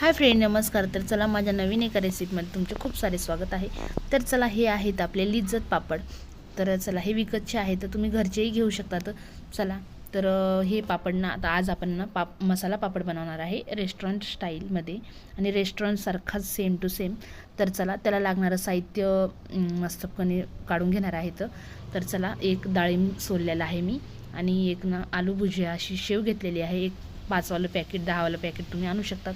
Hi friend नमस्कार. तर चला माझ्या नवीन एका रेसिपीमध्ये तुमचे खूप सारे स्वागत आहे. तर चला हे आहेत आपले लिज्जत पापड. तर चला हे विकतचे आहे तर तुम्ही घरचेही घेऊ शकता. तर चला तर हे पापड ना आता आज आपण ना पाप मसाला पापड बनवणार आहे रेस्टॉरंट स्टाईलमध्ये आणि रेस्टॉरंटसारखाच सेम टू सेम तर चला त्याला लागणारं साहित्य मस्तपणे काढून घेणार आहेत तर चला एक डाळिंब सोललेला आहे मी. आणि एक ना आलू भुजिया अशी शेव घेतलेली आहे. एक पाचवालं पॅकेट दहावालं पॅकेट तुम्ही आणू शकतात.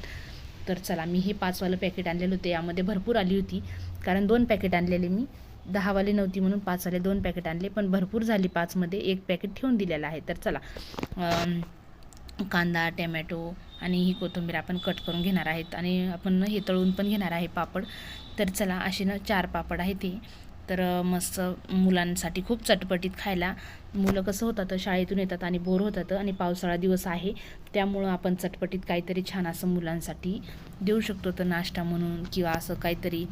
तर चला मी हे पाचवालं पॅकेट आणलेलं होतं यामध्ये भरपूर आली होती. कारण दोन पॅकेट आणलेले मी. दहावाले नव्हती म्हणून पाचवाले दोन पॅकेट आणले पण भरपूर झाली पाचमध्ये. एक पॅकेट ठेवून दिलेलं आहे. तर चला कांदा टॅमॅटो आणि ही कोथिंबीर आपण कट करून घेणार आहेत. आणि आपण हे तळून पण घेणार आहे पापड. तर चला असे ना चार पापड आहे ते. तर मस्त मुलांसाठी खूप चटपटीत खायला. मुलं कसं होतात शाळेतून येतात आणि बोर होतात आणि पावसाळा दिवस आहे. त्यामुळं आपण चटपटीत काहीतरी छान असं मुलांसाठी देऊ शकतो. तर नाश्ता म्हणून किंवा असं काहीतरी.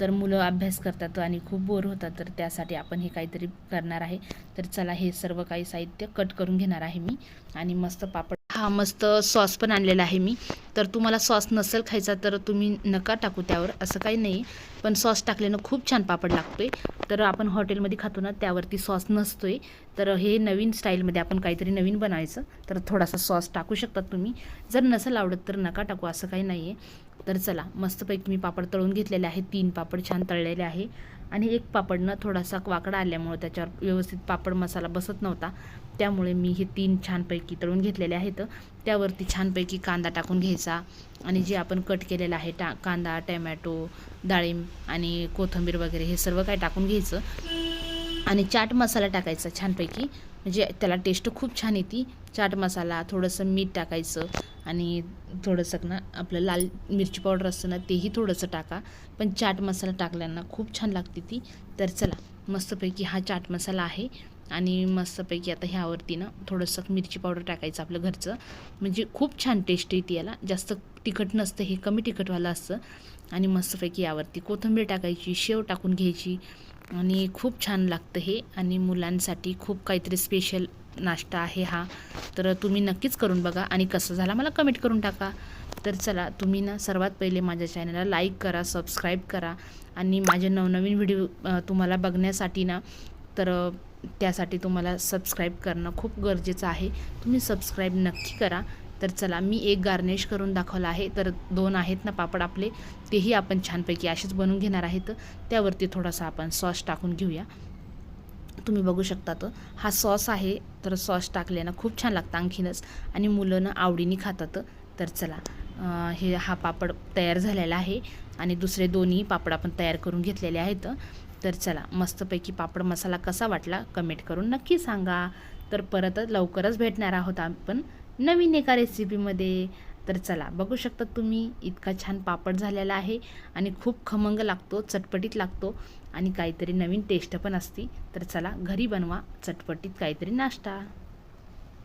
तर मुलं अभ्यास करतात आणि खूप बोर होतात. तर त्यासाठी आपण हे काहीतरी करणार आहे. तर चला हे सर्व काही साहित्य कट करून घेणार आहे मी. आणि मस्त पापड हा मस्त सॉस पण आणलेला आहे मी. तर तुम्हाला सॉस नसेल खायचा तर तुम्ही नका टाकू त्यावर. असं काही नाही. पण सॉस टाकल्यानं खूप छान पापड लागतोय. तर आपण हॉटेलमध्ये खातो ना त्यावरती सॉस नसतोय. तर हे नवीन स्टाईलमध्ये आपण काहीतरी नवीन बनवायचं. तर थोडासा सॉस टाकू शकतात तुम्ही. जर नसेल आवडत तर नका टाकू. असं काही नाही आहे तर चला मस्तपैकी मी पापड तळून घेतलेले आहे तीन पापड छान तळलेले आहे. आणि एक पापडनं थोडासा वाकडा आल्यामुळं त्याच्यावर व्यवस्थित पापड मसाला बसत नव्हता. त्यामुळे मी हे तीन छानपैकी तळून घेतलेले आहेत. त्यावरती छानपैकी कांदा टाकून घ्यायचा आणि जे आपण कट केलेलं आहे टा कांदा टॅमॅटो डाळिंब आणि कोथिंबीर वगैरे हे सर्व काही टाकून घ्यायचं. आणि चाट मसाला टाकायचा छानपैकी. म्हणजे त्याला टेस्ट खूप छान येते. चाट मसाला थोडंसं मीठ टाकायचं आणि थोडंसं ना आपलं लाल मिरची पावडर असतं ना तेही थोडंसं टाका. पण चाट मसाला टाकल्यानं खूप छान लागते ती. तर चला मस्तपैकी हा चाट मसाला आहे. आणि मस्तपैकी आता ह्यावरती ना थोडंसं मिरची पावडर टाकायचं आपलं घरचं. म्हणजे खूप छान टेस्ट येते याला. जास्त तिखट नसतं हे कमी तिखटवालं असतं. आणि मस्तपैकी यावरती कोथिंबीर टाकायची शेव टाकून घ्यायची. आणि खूप छान लागतं हे. आणि मुलांसाठी खूप काहीतरी स्पेशल नाश्ता आहे हा. तर तुम्ही नक्कीच करून बघा. आणि कसं झाला मला कमेंट करून टाका. तर चला तुम्ही ना सर्वात पहिले माझ्या चॅनलला लाईक करा सबस्क्राईब करा. आणि माझे नवनवीन व्हिडिओ तुम्हाला बघण्यासाठी ना तर त्यासाठी तुम्हाला सबस्क्राईब करणं खूप गरजेचं आहे. तुम्ही सबस्क्राईब नक्की करा. तर चला मी एक गार्निश करून दाखवला आहे. तर दोन आहेत ना पापड आपले तेही आपण छानपैकी असेच बनवून घेणार आहेत. त्यावरती थोडासा आपण सॉस टाकून घेऊया. तुम्ही बघू शकता तर हा सॉस आहे. तर सॉस टाकल्यानं खूप छान लागतं आणखीनच. आणि मुलं ना आवडीने खातात. तर चला हे हा पापड तयार झालेला आहे. आणि दुसरे दोन्ही पापड आपण तयार करून घेतलेले आहेत. तर चला मस्तपैकी पापड मसाला कसा वाटला कमेंट करून नक्की सांगा. तर परत लवकरच भेटणार आहोत आपण नवीन एका रेसिपीमध्ये तर चला बघू शकता तुम्ही इतका छान पापड झालेला आहे आणि खूप खमंग लागतो चटपटीत लागतो आणि काहीतरी नवीन टेस्ट पण असती. तर चला घरी बनवा चटपटीत काहीतरी नाश्ता.